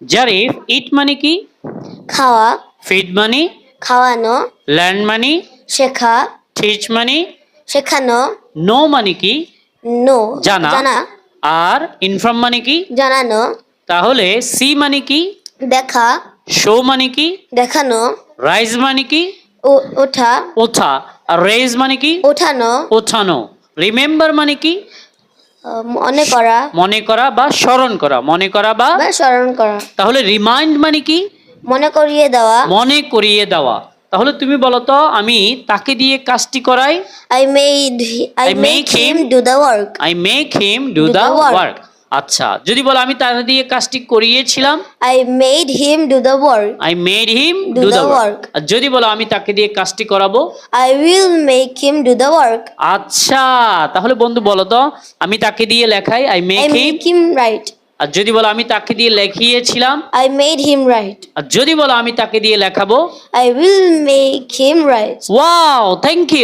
জারিফ ইট মানে কি? খাওয়া। ফিড মানে খাওয়ানো। লার্ন মানে শেখা। টিচ মানে শেখানো। নো মানে কি? নো জানা। জানা। আর ইনফর্ম মানে কি? জানানো। তাহলে সি মানে কি? দেখা। শো মানে কি? দেখানো। রাইজ মানে কি? ওঠা। ওঠা। আর রেজ মানে কি? ওঠানো। ওঠানো। রিমেম্বার মানে কি? মনে করা। মনে করা বা স্মরণ করা। মনে করা বা স্মরণ করা। তাহলে রিমাইন্ড মানে কি? মনে করিয়ে দেওয়া। মনে করিয়ে দেওয়া। তাহলে তুমি বলো তো আমি তাকে দিয়ে কাজটি করাই। I made I make him do the work I make him do the the work আচ্ছা যদি বলো আমি তাকে দিয়ে কাজটি করিয়েছিলাম? I made him do the work I made him do the the work আর যদি বলো আমি তাকে দিয়ে কাজটি করাবো? I will make him do the work আচ্ছা তাহলে বন্ধু বলো তো আমি তাকে দিয়ে লেখাই I make him make him write আর যদি বলো আমি তাকে দিয়ে লেখিয়েছিলাম? আই মেড হিম রাইট আর যদি বলো আমি তাকে দিয়ে লেখাবো? I will make him write wow thank you